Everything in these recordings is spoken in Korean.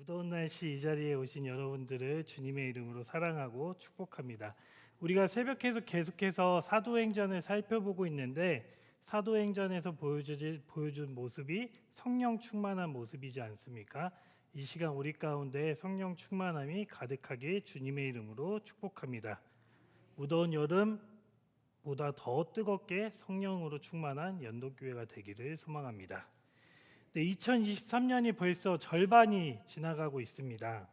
무더운 날씨 이 자리에 오신 여러분들을 주님의 이름으로 사랑하고 축복합니다. 우리가 새벽에서 계속해서 사도행전을 살펴보고 있는데 사도행전에서 보여주, 보여준 모습이 성령 충만한 모습이지 않습니까? 이 시간 우리 가운데 성령 충만함이 가득하게 주님의 이름으로 축복합니다. 무더운 여름보다 더 뜨겁게 성령으로 충만한 연도교회가 되기를 소망합니다. 네, 2023년이 벌써 절반이 지나가고 있습니다.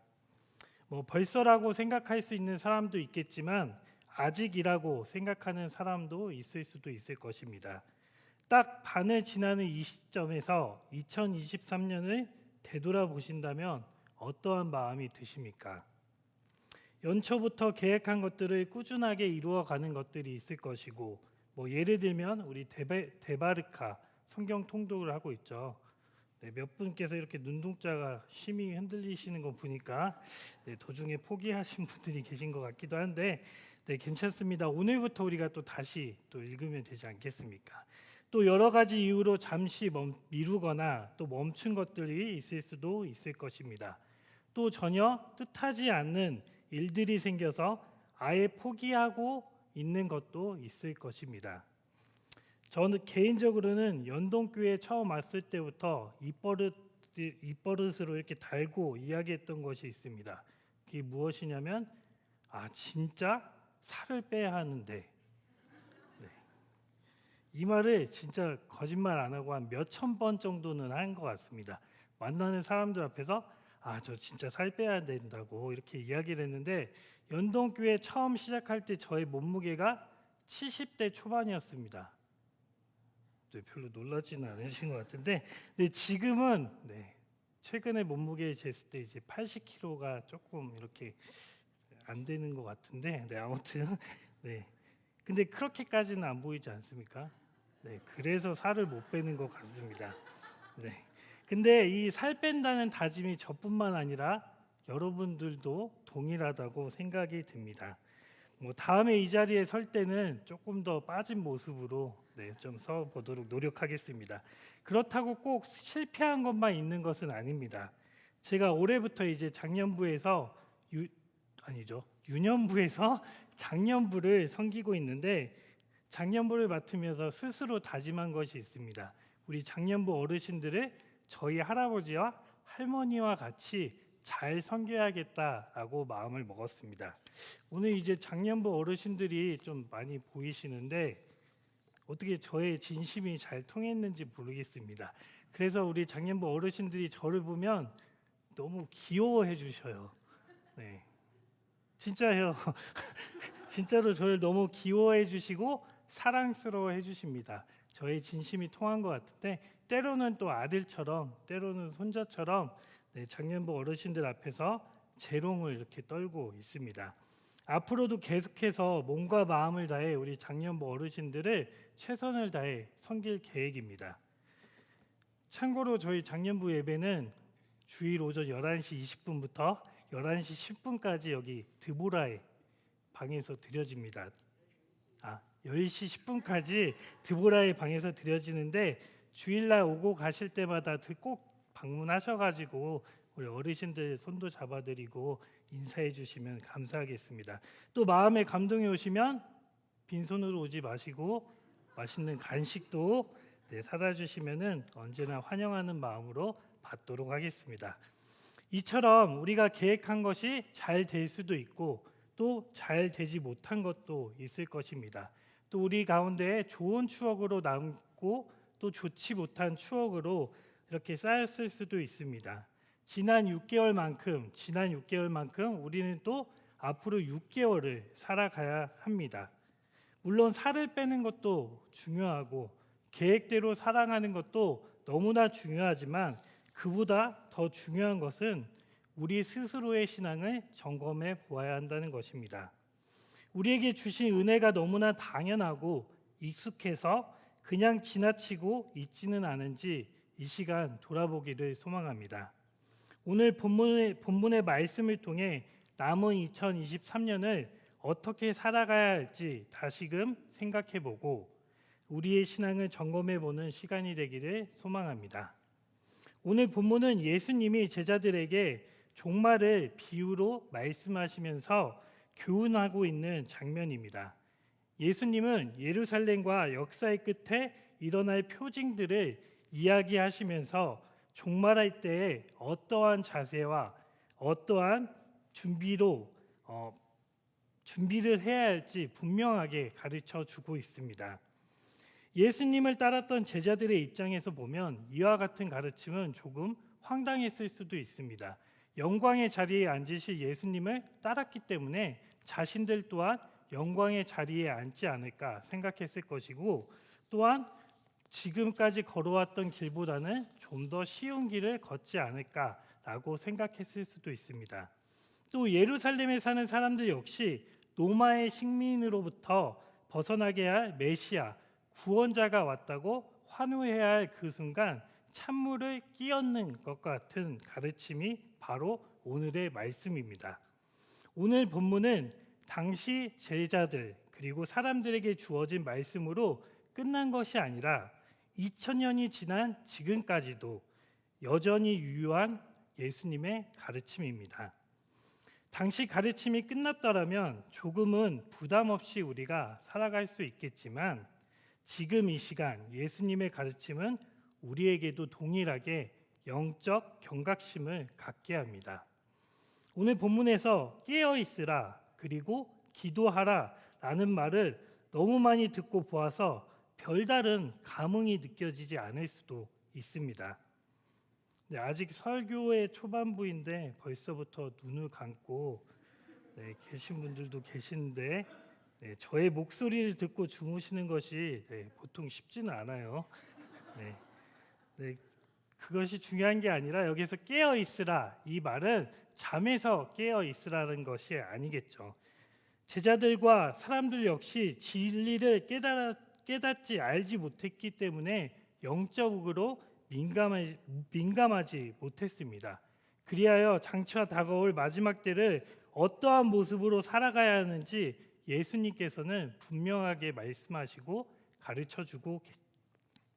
뭐 벌써라고 생각할 수 있는 사람도 있겠지만 아직이라고 생각하는 사람도 있을 수도 있을 것입니다. 딱 반을 지나는 이 시점에서 2023년을 되돌아보신다면 어떠한 마음이 드십니까? 연초부터 계획한 것들을 꾸준하게 이루어가는 것들이 있을 것이고 뭐 예를 들면 우리 데베, 데바르카 성경 통독을 하고 있죠. 네, 몇 분께서 이렇게 눈동자가 심히 흔들리시는 거 보니까 네, 도중에 포기하신 분들이 계신 것 같기도 한데 네, 괜찮습니다. 오늘부터 우리가 또 다시 또 읽으면 되지 않겠습니까? 또 여러 가지 이유로 잠시 멈, 미루거나 또 멈춘 것들이 있을 수도 있을 것입니다. 또 전혀 뜻하지 않는 일들이 생겨서 아예 포기하고 있는 것도 있을 것입니다. 저는 개인적으로는 연동교회 처음 왔을 때부터 입버릇 입버릇으로 이렇게 달고 이야기했던 것이 있습니다. 그게 무엇이냐면 아 진짜 살을 빼야 하는데 네. 이 말을 진짜 거짓말 안 하고 한 몇 천 번 정도는 한 것 같습니다. 만나는 사람들 앞에서 아 저 진짜 살 빼야 된다고 이렇게 이야기를 했는데 연동교회 처음 시작할 때 저의 몸무게가 70대 초반이었습니다. 네, 별로 놀라지는 않으신 것 같은데, 네, 지금은 네, 최근에 몸무게 쟀을 때 이제 80kg가 조금 이렇게 안 되는 것 같은데, 네, 아무튼 네, 근데 그렇게까지는 안 보이지 않습니까? 네, 그래서 살을 못 빼는 것 같습니다. 네, 근데 이 살 뺀다는 다짐이 저뿐만 아니라 여러분들도 동일하다고 생각이 듭니다. 뭐 다음에 이 자리에 설 때는 조금 더 빠진 모습으로 네, 좀서 보도록 노력하겠습니다. 그렇다고 꼭 실패한 것만 있는 것은 아닙니다. 제가 올해부터 이제 작년부에서 유, 아니죠 유년부에서 작년부를 섬기고 있는데 작년부를 맡으면서 스스로 다짐한 것이 있습니다. 우리 작년부 어르신들을 저희 할아버지와 할머니와 같이 잘 섬겨야겠다라고 마음을 먹었습니다. 오늘 이제 작년부 어르신들이 좀 많이 보이시는데 어떻게 저의 진심이 잘 통했는지 모르겠습니다. 그래서 우리 작년부 어르신들이 저를 보면 너무 귀여워해 주셔요. 네. 진짜요. 진짜로 저를 너무 귀여워해 주시고 사랑스러워해 주십니다. 저의 진심이 통한 것 같은데 때로는 또 아들처럼 때로는 손자처럼 네, 작년부 어르신들 앞에서 재롱을 이렇게 떨고 있습니다. 앞으로도 계속해서 몸과 마음을 다해 우리 작년부 어르신들을 최선을 다해 섬길 계획입니다. 참고로 저희 작년부 예배는 주일 오전 11시 20분부터 11시 10분까지 여기 드보라의 방에서 드려집니다. 아, 10시 10분까지 드보라의 방에서 드려지는데 주일날 오고 가실 때마다 꼭 방문하셔가지고 우리 어르신들 손도 잡아드리고 인사해 주시면 감사하겠습니다. 또 마음에 감동이 오시면 빈손으로 오지 마시고 맛있는 간식도 네, 사다 주시면은 언제나 환영하는 마음으로 받도록 하겠습니다. 이처럼 우리가 계획한 것이 잘 될 수도 있고 또 잘 되지 못한 것도 있을 것입니다. 또 우리 가운데 좋은 추억으로 남고 또 좋지 못한 추억으로 이렇게 쌓였을 수도 있습니다. 지난 6개월만큼 지난 6개월만큼 우리는 또 앞으로 6개월을 살아가야 합니다. 물론 살을 빼는 것도 중요하고 계획대로 살아가는 것도 너무나 중요하지만 그보다 더 중요한 것은 우리 스스로의 신앙을 점검해 보아야 한다는 것입니다. 우리에게 주신 은혜가 너무나 당연하고 익숙해서 그냥 지나치고 있지는 않은지 이 시간 돌아보기를 소망합니다. 오늘 본문의, 본문의 말씀을 통해 남은 2023년을 어떻게 살아가야 할지 다시금 생각해 보고 우리의 신앙을 점검해 보는 시간이 되기를 소망합니다. 오늘 본문은 예수님이 제자들에게 종말을 비유로 말씀하시면서 교훈하고 있는 장면입니다. 예수님은 예루살렘과 역사의 끝에 일어날 표징들을 이야기하시면서 종말할 때에 어떠한 자세와 어떠한 준비로 어, 준비를 해야 할지 분명하게 가르쳐 주고 있습니다. 예수님을 따랐던 제자들의 입장에서 보면 이와 같은 가르침은 조금 황당했을 수도 있습니다. 영광의 자리에 앉으실 예수님을 따랐기 때문에 자신들 또한 영광의 자리에 앉지 않을까 생각했을 것이고 또한 지금까지 걸어왔던 길보다는 좀 더 쉬운 길을 걷지 않을까라고 생각했을 수도 있습니다. 또 예루살렘에 사는 사람들 역시 로마의 식민으로부터 벗어나게 할 메시아 구원자가 왔다고 환호해야 할 그 순간 찬물을 끼얹는 것 같은 가르침이 바로 오늘의 말씀입니다. 오늘 본문은 당시 제자들 그리고 사람들에게 주어진 말씀으로 끝난 것이 아니라 2000년이 지난 지금까지도 여전히 유효한 예수님의 가르침입니다. 당시 가르침이 끝났더라면 조금은 부담 없이 우리가 살아갈 수 있겠지만 지금 이 시간 예수님의 가르침은 우리에게도 동일하게 영적 경각심을 갖게 합니다. 오늘 본문에서 깨어 있으라 그리고 기도하라 라는 말을 너무 많이 듣고 보아서 별다른 감흥이 느껴지지 않을 수도 있습니다. 네, 아직 설교의 초반부인데 벌써부터 눈을 감고 네, 계신 분들도 계시는데 네, 저의 목소리를 듣고 주무시는 것이 네, 보통 쉽지는 않아요. 네, 네, 그것이 중요한 게 아니라 여기서 깨어 있으라 이 말은 잠에서 깨어 있으라는 것이 아니겠죠. 제자들과 사람들 역시 진리를 깨달아, 깨닫지 알지 못했기 때문에 영적으로 민감하, 민감하지 못했습니다. 그리하여 장차 다가올 마지막 때를 어떠한 모습으로 살아가야 하는지 예수님께서는 분명하게 말씀하시고 가르쳐 주고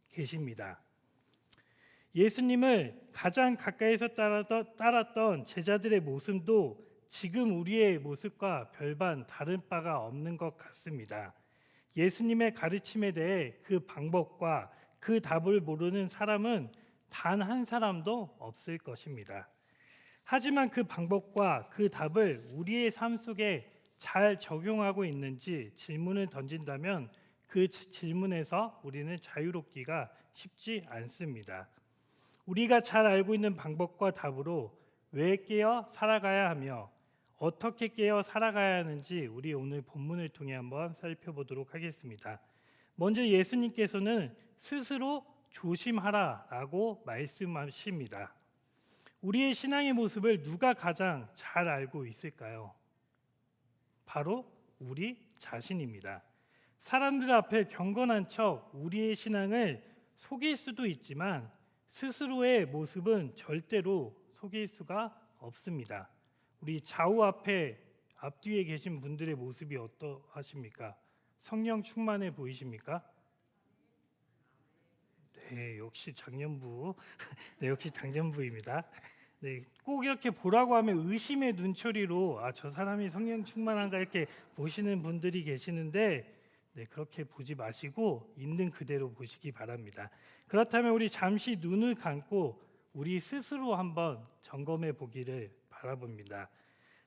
계십니다. 예수님을 가장 가까이서 따랐던 제자들의 모습도 지금 우리의 모습과 별반 다른 바가 없는 것 같습니다. 예수님의 가르침에 대해 그 방법과 그 답을 모르는 사람은 단 한 사람도 없을 것입니다. 하지만 그 방법과 그 답을 우리의 삶 속에 잘 적용하고 있는지 질문을 던진다면 그 질문에서 우리는 자유롭기가 쉽지 않습니다. 우리가 잘 알고 있는 방법과 답으로 왜 깨어 살아가야 하며 어떻게 깨어 살아가야 하는지 우리 오늘 본문을 통해 한번 살펴보도록 하겠습니다. 먼저 예수님께서는 스스로 조심하라라고 말씀하십니다. 우리의 신앙의 모습을 누가 가장 잘 알고 있을까요? 바로 우리 자신입니다. 사람들 앞에 경건한 척 우리의 신앙을 속일 수도 있지만 스스로의 모습은 절대로 속일 수가 없습니다. 우리 좌우 앞에 앞뒤에 계신 분들의 모습이 어떠하십니까? 성령 충만해 보이십니까? 네, 역시 작년부. 네, 역시 작년부입니다. 네, 꼭 이렇게 보라고 하면 의심의 눈초리로 아, 저 사람이 성령 충만한가 이렇게 보시는 분들이 계시는데 네, 그렇게 보지 마시고 있는 그대로 보시기 바랍니다. 그렇다면 우리 잠시 눈을 감고 우리 스스로 한번 점검해 보기를 바라봅니다.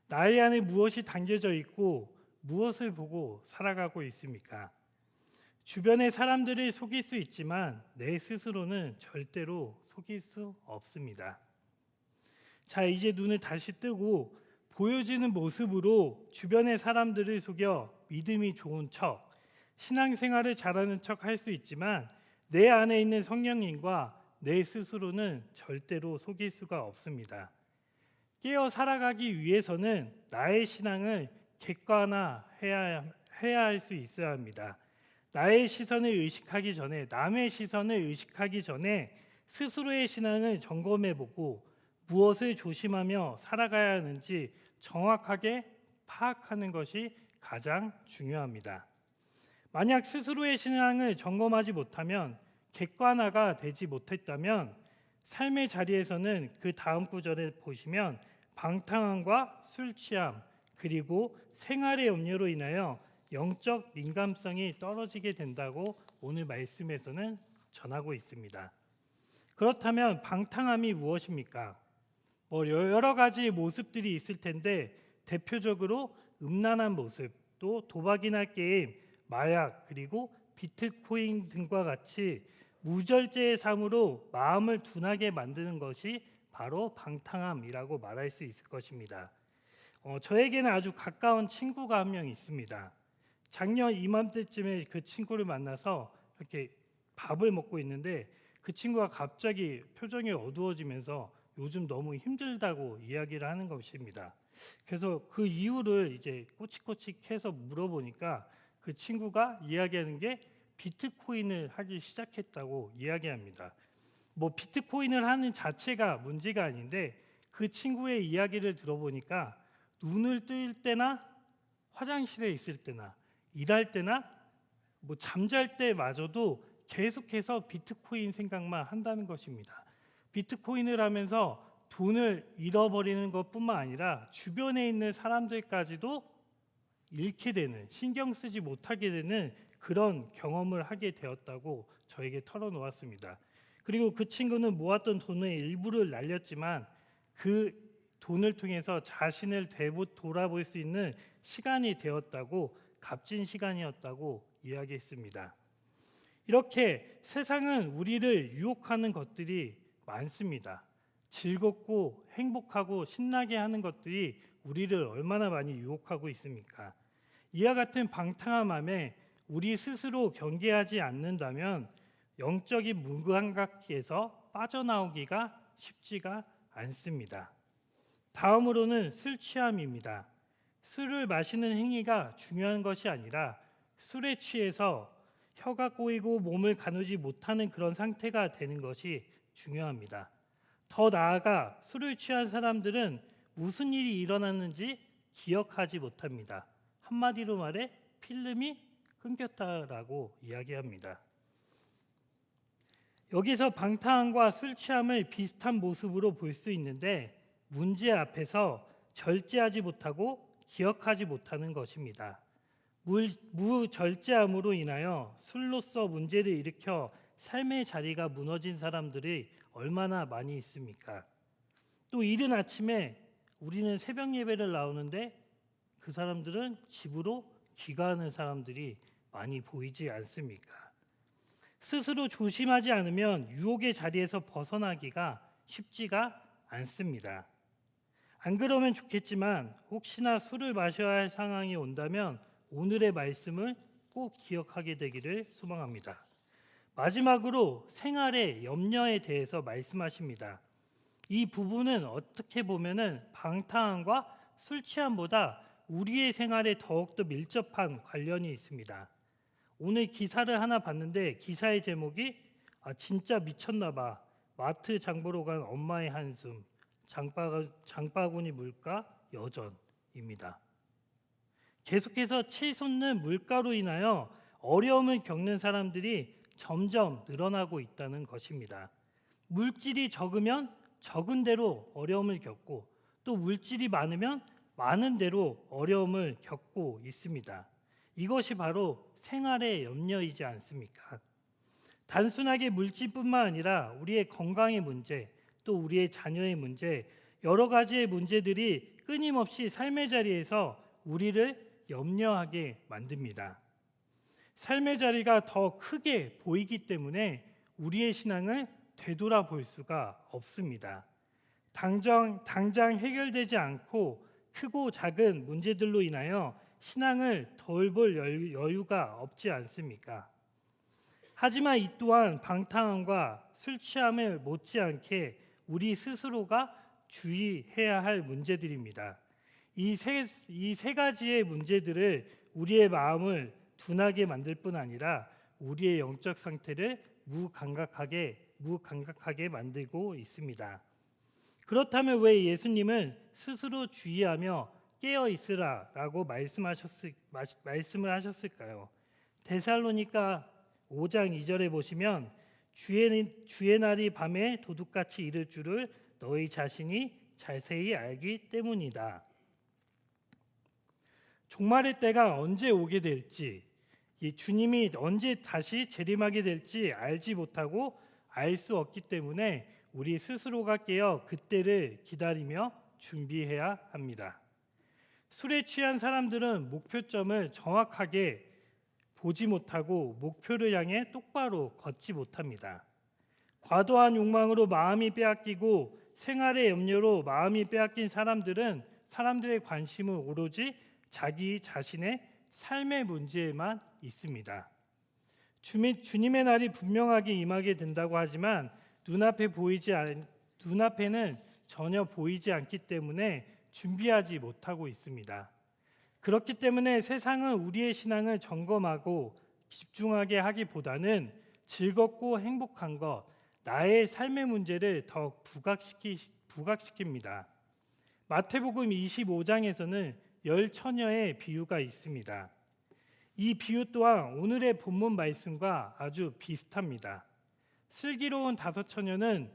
나의 안에 무엇이 담겨져 있고 무엇을 보고 살아가고 있습니까? 주변의 사람들을 속일 수 있지만 내 스스로는 절대로 속일 수 없습니다. 자, 이제 눈을 다시 뜨고 보여지는 모습으로 주변의 사람들을 속여 믿음이 좋은 척, 신앙생활을 잘하는 척 할 수 있지만 내 안에 있는 성령님과 내 스스로는 절대로 속일 수가 없습니다. 깨어 살아가기 위해서는 나의 신앙을 객관화해야 해야 할 수 있어야 합니다. 나의 시선을 의식하기 전에 남의 시선을 의식하기 전에 스스로의 신앙을 점검해 보고 무엇을 조심하며 살아가야 하는지 정확하게 파악하는 것이 가장 중요합니다. 만약 스스로의 신앙을 점검하지 못하면 객관화가 되지 못했다면 삶의 자리에서는 그 다음 구절을 보시면 방탕함과 술 취함 그리고 생활의 염려로 인하여 영적 민감성이 떨어지게 된다고 오늘 말씀에서는 전하고 있습니다. 그렇다면 방탕함이 무엇입니까? 뭐 여러 가지 모습들이 있을 텐데 대표적으로 음란한 모습, 또 도박이나 게임, 마약 그리고 비트코인 등과 같이 무절제의 삶으로 마음을 둔하게 만드는 것이 바로 방탕함이라고 말할 수 있을 것입니다. 어, 저에게는 아주 가까운 친구가 한 명 있습니다. 작년 이맘때쯤에 그 친구를 만나서 이렇게 밥을 먹고 있는데 그 친구가 갑자기 표정이 어두워지면서 요즘 너무 힘들다고 이야기를 하는 것입니다. 그래서 그 이유를 이제 꼬치꼬치 해서 물어보니까 그 친구가 이야기하는 게 비트코인을 하기 시작했다고 이야기합니다. 뭐 비트코인을 하는 자체가 문제가 아닌데 그 친구의 이야기를 들어보니까 눈을 뜰 때나 화장실에 있을 때나 일할 때나 뭐 잠잘 때마저도 계속해서 비트코인 생각만 한다는 것입니다. 비트코인을 하면서 돈을 잃어버리는 것뿐만 아니라 주변에 있는 사람들까지도 잃게 되는 신경 쓰지 못하게 되는 그런 경험을 하게 되었다고 저에게 털어놓았습니다. 그리고 그 친구는 모았던 돈의 일부를 날렸지만 그 돈을 통해서 자신을 되보, 돌아볼 수 있는 시간이 되었다고 값진 시간이었다고 이야기했습니다. 이렇게 세상은 우리를 유혹하는 것들이 많습니다. 즐겁고 행복하고 신나게 하는 것들이 우리를 얼마나 많이 유혹하고 있습니까? 이와 같은 방탕한 마음에 우리 스스로 경계하지 않는다면 영적인 무감각에서 빠져나오기가 쉽지가 않습니다. 다음으로는 술 취함입니다. 술을 마시는 행위가 중요한 것이 아니라 술에 취해서 혀가 꼬이고 몸을 가누지 못하는 그런 상태가 되는 것이 중요합니다. 더 나아가 술을 취한 사람들은 무슨 일이 일어났는지 기억하지 못합니다. 한마디로 말해 필름이 끊겼다라고 이야기합니다. 여기서 방탕함과 술 취함을 비슷한 모습으로 볼 수 있는데 문제 앞에서 절제하지 못하고 기억하지 못하는 것입니다. 무절제함으로 인하여 술로서 문제를 일으켜 삶의 자리가 무너진 사람들이 얼마나 많이 있습니까? 또 이른 아침에 우리는 새벽 예배를 나오는데 그 사람들은 집으로 귀가하는 사람들이 많이 보이지 않습니까? 스스로 조심하지 않으면 유혹의 자리에서 벗어나기가 쉽지가 않습니다. 안 그러면 좋겠지만 혹시나 술을 마셔야 할 상황이 온다면 오늘의 말씀을 꼭 기억하게 되기를 소망합니다. 마지막으로 생활의 염려에 대해서 말씀하십니다. 이 부분은 어떻게 보면은 방탕함과 술 취함보다 우리의 생활에 더욱더 밀접한 관련이 있습니다. 오늘 기사를 하나 봤는데 기사의 제목이 아 진짜 미쳤나 봐. 마트 장보러 간 엄마의 한숨. 장바, 장바구니 물가 여전입니다. 계속해서 치솟는 물가로 인하여 어려움을 겪는 사람들이 점점 늘어나고 있다는 것입니다. 물질이 적으면 적은 대로 어려움을 겪고 또 물질이 많으면 많은 대로 어려움을 겪고 있습니다. 이것이 바로 생활의 염려이지 않습니까? 단순하게 물질뿐만 아니라 우리의 건강의 문제, 또 우리의 자녀의 문제, 여러 가지의 문제들이 끊임없이 삶의 자리에서 우리를 염려하게 만듭니다. 삶의 자리가 더 크게 보이기 때문에 우리의 신앙을 되돌아볼 수가 없습니다. 당장 당장 해결되지 않고 크고 작은 문제들로 인하여 신앙을 덜볼 여유가 없지 않습니까? 하지만 이 또한 방탕함과 술 취함을 못지않게 우리 스스로가 주의해야 할 문제들입니다. 이 세 이 세 가지의 문제들을 우리의 마음을 둔하게 만들 뿐 아니라 우리의 영적 상태를 무감각하게 무감각하게 만들고 있습니다. 그렇다면 왜 예수님은 스스로 주의하며 깨어 있으라라고 말씀하셨을 말씀을 하셨을까요? 데살로니가 5장 2절에 보시면 주의 주의 날이 밤에 도둑같이 이를 줄을 너희 자신이 자세히 알기 때문이다. 종말의 때가 언제 오게 될지, 이 주님이 언제 다시 재림하게 될지 알지 못하고 알 수 없기 때문에 우리 스스로가 깨어 그때를 기다리며 준비해야 합니다. 술에 취한 사람들은 목표점을 정확하게 보지 못하고 목표를 향해 똑바로 걷지 못합니다. 과도한 욕망으로 마음이 빼앗기고 생활의 염려로 마음이 빼앗긴 사람들은 사람들의 관심은 오로지 자기 자신의 삶의 문제에만 있습니다. 주님의 날이 분명하게 임하게 된다고 하지만 눈앞에 보이지 않, 눈앞에는 전혀 보이지 않기 때문에 준비하지 못하고 있습니다. 그렇기 때문에 세상은 우리의 신앙을 점검하고 집중하게 하기보다는 즐겁고 행복한 것, 나의 삶의 문제를 더 부각시키, 부각시킵니다. 마태복음 25장에서는 열 처녀의 비유가 있습니다. 이 비유 또한 오늘의 본문 말씀과 아주 비슷합니다. 슬기로운 다섯 처녀는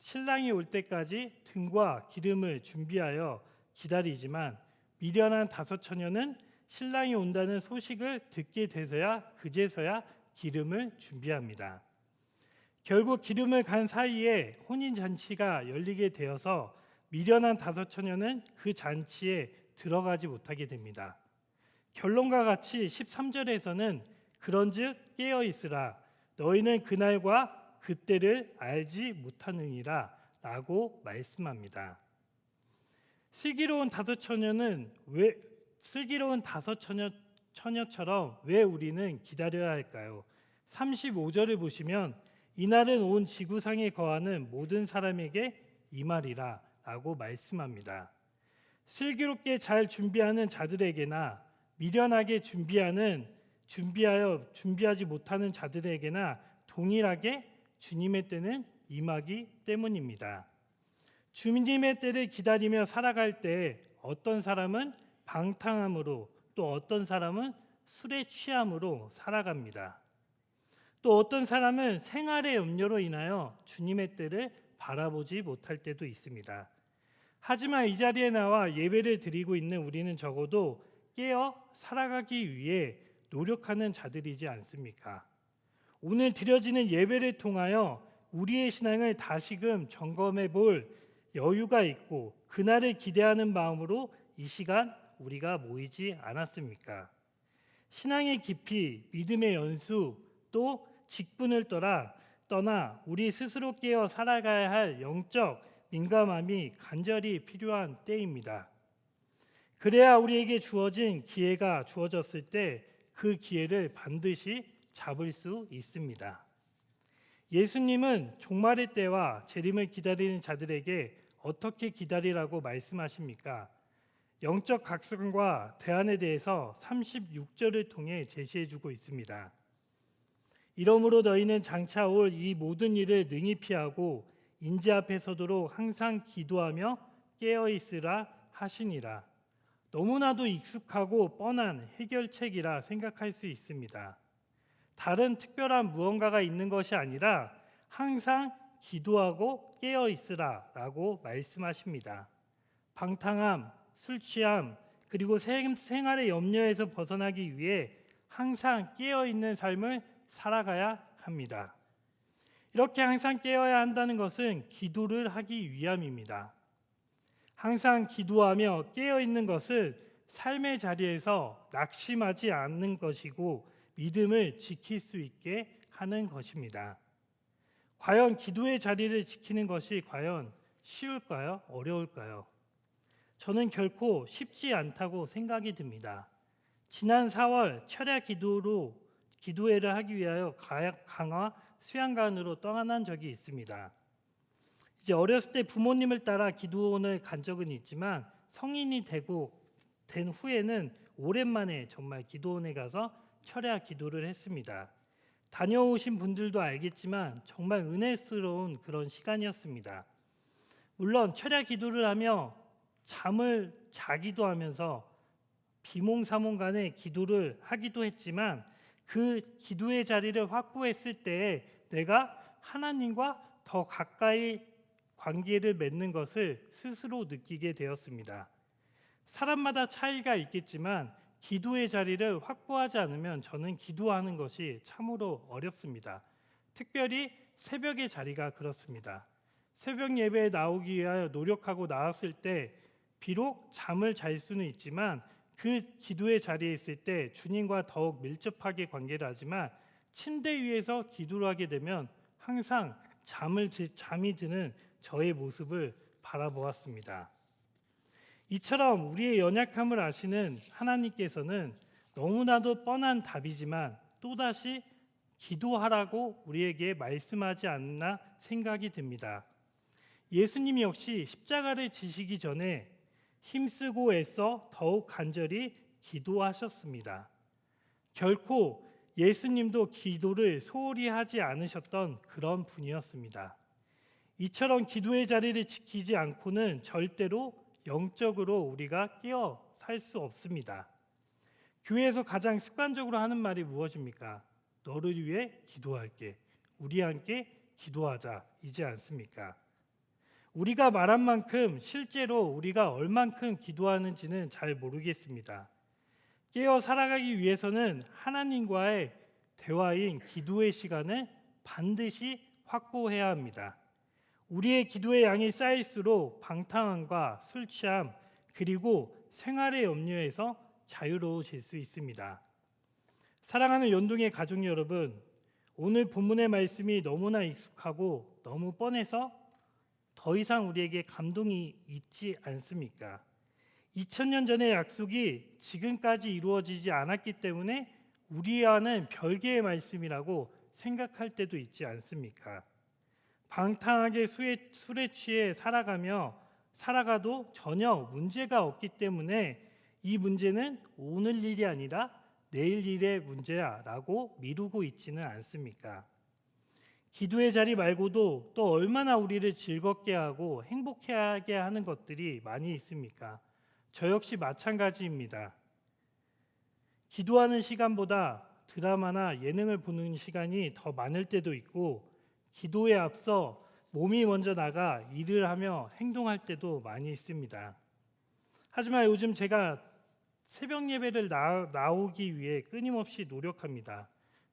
신랑이 올 때까지 등과 기름을 준비하여 기다리지만 미련한 다섯 처녀는 신랑이 온다는 소식을 듣게 돼서야 그제서야 기름을 준비합니다. 결국 기름을 간 사이에 혼인 잔치가 열리게 되어서 미련한 다섯 처녀는 그 잔치에 들어가지 못하게 됩니다. 결론과 같이 13절에서는 그런즉 깨어 있으라 너희는 그날과 그때를 알지 못하느니라라고 말씀합니다. 슬기로운 다섯 처녀는 왜 슬기로운 다섯 처녀 처녀처럼 왜 우리는 기다려야 할까요? 35절을 보시면 이날은 온 지구상에 거하는 모든 사람에게 이 말이라라고 말씀합니다. 슬기롭게 잘 준비하는 자들에게나 미련하게 준비하는 준비하여 준비하지 못하는 자들에게나 동일하게 주님의 때는 임하기 때문입니다. 주님의 때를 기다리며 살아갈 때 어떤 사람은 방탕함으로 또 어떤 사람은 술에 취함으로 살아갑니다. 또 어떤 사람은 생활의 염려로 인하여 주님의 때를 바라보지 못할 때도 있습니다. 하지만 이 자리에 나와 예배를 드리고 있는 우리는 적어도 깨어 살아가기 위해 노력하는 자들이지 않습니까? 오늘 드려지는 예배를 통하여 우리의 신앙을 다시금 점검해 볼 여유가 있고 그날을 기대하는 마음으로 이 시간 우리가 모이지 않았습니까? 신앙의 깊이, 믿음의 연수, 또 직분을 떠나 떠나 우리 스스로 깨어 살아가야 할 영적 민감함이 간절히 필요한 때입니다. 그래야 우리에게 주어진 기회가 주어졌을 때 그 기회를 반드시 잡을 수 있습니다. 예수님은 종말의 때와 재림을 기다리는 자들에게 어떻게 기다리라고 말씀하십니까? 영적 각성과 대안에 대해서 36절을 통해 제시해 주고 있습니다. 이러므로 너희는 장차 올 이 모든 일을 능히 피하고 인재 앞에 서도록 항상 기도하며 깨어 있으라 하시니라. 너무나도 익숙하고 뻔한 해결책이라 생각할 수 있습니다. 다른 특별한 무언가가 있는 것이 아니라 항상 기도하고 깨어 있으라라고 말씀하십니다. 방탕함, 술 취함, 그리고 생활의 염려에서 벗어나기 위해 항상 깨어 있는 삶을 살아가야 합니다. 이렇게 항상 깨어야 한다는 것은 기도를 하기 위함입니다. 항상 기도하며 깨어 있는 것은 삶의 자리에서 낙심하지 않는 것이고 믿음을 지킬 수 있게 하는 것입니다. 과연 기도의 자리를 지키는 것이 과연 쉬울까요? 어려울까요? 저는 결코 쉽지 않다고 생각이 듭니다. 지난 4월 철야 기도로 기도회를 하기 위하여 강화 수양관으로 떠난 적이 있습니다. 이제 어렸을 때 부모님을 따라 기도원을 간 적은 있지만 성인이 되고 된 후에는 오랜만에 정말 기도원에 가서 철야 기도를 했습니다. 다녀오신 분들도 알겠지만 정말 은혜스러운 그런 시간이었습니다. 물론 철야 기도를 하며 잠을 자기도 하면서 비몽사몽 간에 기도를 하기도 했지만 그 기도의 자리를 확보했을 때 내가 하나님과 더 가까이 관계를 맺는 것을 스스로 느끼게 되었습니다. 사람마다 차이가 있겠지만 기도의 자리를 확보하지 않으면 저는 기도하는 것이 참으로 어렵습니다. 특별히 새벽의 자리가 그렇습니다. 새벽 예배에 나오기 위하여 노력하고 나왔을 때 비록 잠을 잘 수는 있지만 그 기도의 자리에 있을 때 주님과 더욱 밀접하게 관계를 하지만 침대 위에서 기도를 하게 되면 항상 잠을 드, 잠이 드는 저의 모습을 바라보았습니다. 이처럼 우리의 연약함을 아시는 하나님께서는 너무나도 뻔한 답이지만 또다시 기도하라고 우리에게 말씀하지 않나 생각이 듭니다. 예수님 역시 십자가를 지시기 전에 힘쓰고 애써 더욱 간절히 기도하셨습니다. 결코 예수님도 기도를 소홀히 하지 않으셨던 그런 분이었습니다. 이처럼 기도의 자리를 지키지 않고는 절대로 영적으로 우리가 깨어 살 수 없습니다. 교회에서 가장 습관적으로 하는 말이 무엇입니까? 너를 위해 기도할게. 우리 함께 기도하자. 이지 않습니까? 우리가 말한 만큼 실제로 우리가 얼만큼 기도하는지는 잘 모르겠습니다. 깨어 살아가기 위해서는 하나님과의 대화인 기도의 시간을 반드시 확보해야 합니다. 우리의 기도의 양이 쌓일수록 방탕함과 술 취함 그리고 생활의 염려에서 자유로워질 수 있습니다. 사랑하는 연동의 가족 여러분, 오늘 본문의 말씀이 너무나 익숙하고 너무 뻔해서 더 이상 우리에게 감동이 있지 않습니까? 2000년 전의 약속이 지금까지 이루어지지 않았기 때문에 우리와는 별개의 말씀이라고 생각할 때도 있지 않습니까? 방탕하게 수에, 술에 취해 살아가며 살아가도 전혀 문제가 없기 때문에 이 문제는 오늘 일이 아니라 내일 일의 문제야라고 미루고 있지는 않습니까? 기도의 자리 말고도 또 얼마나 우리를 즐겁게 하고 행복하게 하는 것들이 많이 있습니까? 저 역시 마찬가지입니다. 기도하는 시간보다 드라마나 예능을 보는 시간이 더 많을 때도 있고 기도에 앞서 몸이 먼저 나가 일을 하며 행동할 때도 많이 있습니다. 하지만 요즘 제가 새벽 예배를 나, 나오기 위해 끊임없이 노력합니다.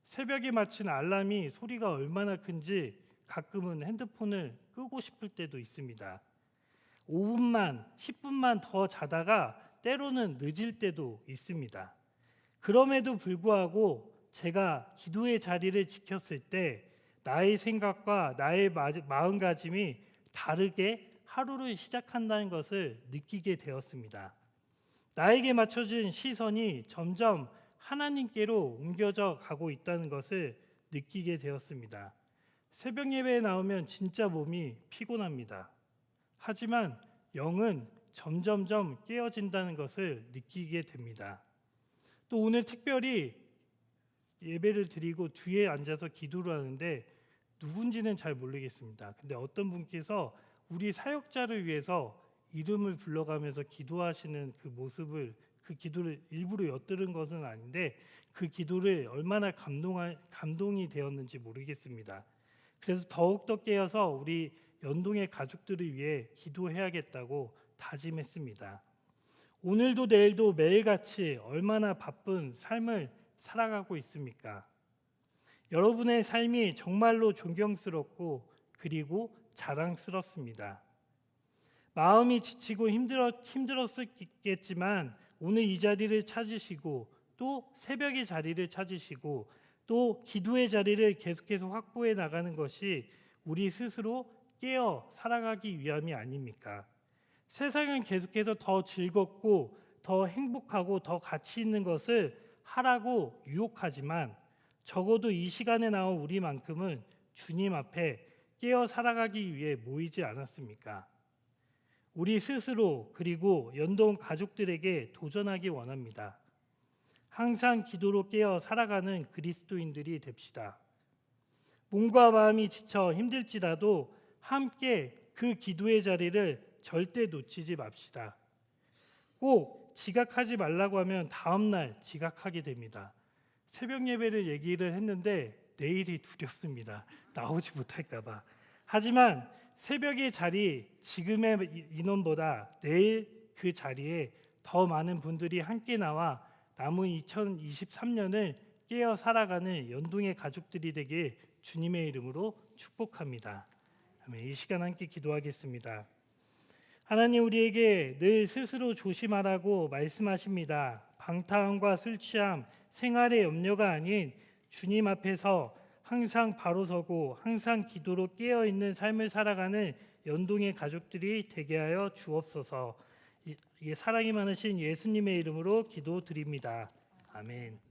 새벽에 맞춘 알람이 소리가 얼마나 큰지 가끔은 핸드폰을 끄고 싶을 때도 있습니다. 5분만, 10분만 더 자다가 때로는 늦을 때도 있습니다. 그럼에도 불구하고 제가 기도의 자리를 지켰을 때 나의 생각과 나의 마음가짐이 다르게 하루를 시작한다는 것을 느끼게 되었습니다. 나에게 맞춰진 시선이 점점 하나님께로 옮겨져 가고 있다는 것을 느끼게 되었습니다. 새벽 예배에 나오면 진짜 몸이 피곤합니다. 하지만 영은 점점점 깨어진다는 것을 느끼게 됩니다. 또 오늘 특별히 예배를 드리고 뒤에 앉아서 기도를 하는데 누군지는 잘 모르겠습니다. 근데 어떤 분께서 우리 사역자를 위해서 이름을 불러가면서 기도하시는 그 모습을 그 기도를 일부러 엿들은 것은 아닌데 그 기도를 얼마나 감동하, 감동이 되었는지 모르겠습니다. 그래서 더욱더 깨어서 우리 연동의 가족들을 위해 기도해야겠다고 다짐했습니다. 오늘도 내일도 매일같이 얼마나 바쁜 삶을 살아가고 있습니까? 여러분의 삶이 정말로 존경스럽고 그리고 자랑스럽습니다. 마음이 지치고 힘들었, 힘들었겠지만 오늘 이 자리를 찾으시고 또 새벽의 자리를 찾으시고 또 기도의 자리를 계속해서 확보해 나가는 것이 우리 스스로 깨어 살아가기 위함이 아닙니까? 세상은 계속해서 더 즐겁고 더 행복하고 더 가치 있는 것을 하라고 유혹하지만 적어도 이 시간에 나온 우리만큼은 주님 앞에 깨어 살아가기 위해 모이지 않았습니까? 우리 스스로 그리고 연동 가족들에게 도전하기 원합니다. 항상 기도로 깨어 살아가는 그리스도인들이 됩시다. 몸과 마음이 지쳐 힘들지라도 함께 그 기도의 자리를 절대 놓치지 맙시다. 꼭 지각하지 말라고 하면 다음 날 지각하게 됩니다. 새벽 예배를 얘기를 했는데 내일이 두렵습니다. 나오지 못할까 봐. 하지만 새벽의 자리 지금의 이- 인원보다 내일 그 자리에 더 많은 분들이 함께 나와 남은 2023년을 깨어 살아가는 연동의 가족들이 되길 주님의 이름으로 축복합니다. 이 시간 함께 기도하겠습니다. 하나님 우리에게 늘 스스로 조심하라고 말씀하십니다. 방탕함과 술 취함, 생활의 염려가 아닌 주님 앞에서 항상 바로 서고 항상 기도로 깨어 있는 삶을 살아가는 연동의 가족들이 되게 하여 주옵소서. 이- 이게 사랑이 많으신 예수님의 이름으로 기도드립니다. 아멘.